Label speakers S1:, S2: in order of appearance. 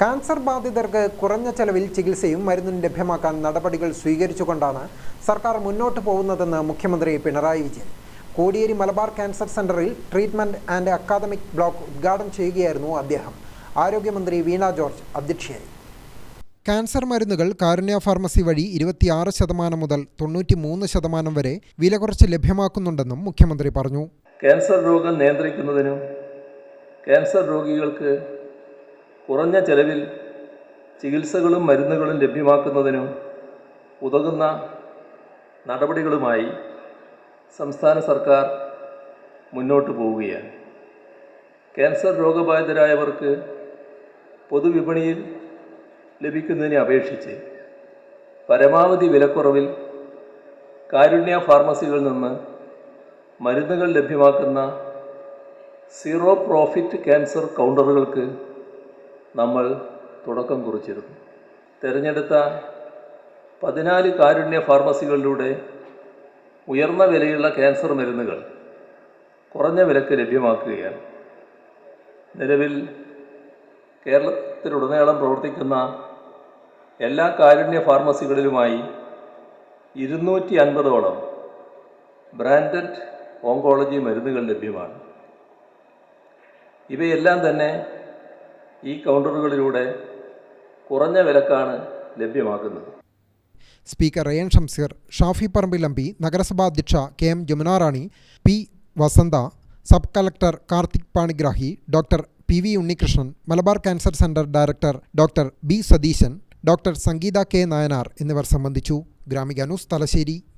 S1: Cancer ബാധിതർക്ക് കുറഞ്ഞ ചെലവിൽ ചികിത്സയും മരുന്നും ലഭ്യമാക്കാൻ നടപടികൾ സ്വീകരിച്ചുകൊണ്ടാണ് സർക്കാർ മുന്നോട്ട് പോകുന്നതെന്ന് മുഖ്യമന്ത്രി പിണറായി വിജയൻ. കോടിയേരി മലബാർ ക്യാൻസർ സെന്ററിൽ ട്രീറ്റ്മെന്റ് ആൻഡ് അക്കാദമിക് ബ്ലോക്ക് ഉദ്ഘാടനം ചെയ്യുകയായിരുന്നു അദ്ദേഹം. ആരോഗ്യമന്ത്രി വീണ ജോർജ് അധ്യക്ഷയായി. കാൻസർ മരുന്നുകൾ കാരുണ്യ ഫാർമസി വഴി ഇരുപത്തിയാറ് ശതമാനം മുതൽ തൊണ്ണൂറ്റി മൂന്ന് ശതമാനം വരെ വില കുറച്ച് ലഭ്യമാക്കുന്നുണ്ടെന്നും മുഖ്യമന്ത്രി പറഞ്ഞു.
S2: കാൻസർ രോഗം നിയന്ത്രിക്കുന്നതിനും കാൻസർ രോഗികൾക്ക് കുറഞ്ഞ ചെലവിൽ ചികിത്സകളും മരുന്നുകളും ലഭ്യമാക്കുന്നതിനും ഉതകുന്ന നടപടികളുമായി സംസ്ഥാന സർക്കാർ മുന്നോട്ട് പോവുകയാണ്. ക്യാൻസർ രോഗബാധിതരായവർക്ക് പൊതുവിപണിയിൽ ലഭിക്കുന്നതിനെ അപേക്ഷിച്ച് പരമാവധി വിലക്കുറവിൽ കാരുണ്യ ഫാർമസികളിൽ നിന്ന് മരുന്നുകൾ ലഭ്യമാക്കുന്ന സീറോ പ്രോഫിറ്റ് ക്യാൻസർ കൗണ്ടറുകൾക്ക് നമ്മൾ തുടക്കം കുറിച്ചിരുന്നു. തിരഞ്ഞെടുത്ത പതിനാല് കാരുണ്യ ഫാർമസികളിലൂടെ ഉയർന്ന വിലയുള്ള ക്യാൻസർ മരുന്നുകൾ കുറഞ്ഞ വിലക്ക് ലഭ്യമാക്കുകയാണ്. നിലവിൽ കേരളത്തിലുടനീളം പ്രവർത്തിക്കുന്ന എല്ലാ കാരുണ്യ ഫാർമസികളിലുമായി ഇരുന്നൂറ്റി അൻപതോളം ബ്രാൻഡഡ് ഓങ്കോളജി മരുന്നുകൾ ലഭ്യമാണ്. ഇവയെല്ലാം തന്നെ ഈ കൗണ്ടറുകളിലൂടെ കുറഞ്ഞ വിലക്കാണ് ലഭ്യമാക്കുന്നത്.
S1: സ്പീക്കർ റയൻ ഷംസീർ ഷാഫി പറമ്പിൽ എം പി നഗരസഭാ അധ്യക്ഷ K M Jamunarani P Vasantha sub collector Karthik Panigrahi doctor P V Unnikrishnan Malabar cancer centre director doctor B Satheesan doctor Sangeetha K Nayanar എന്നിവർ സംബന്ധിച്ചു. ഗ്രാമിക ന്യൂസ് തലശ്ശേരി.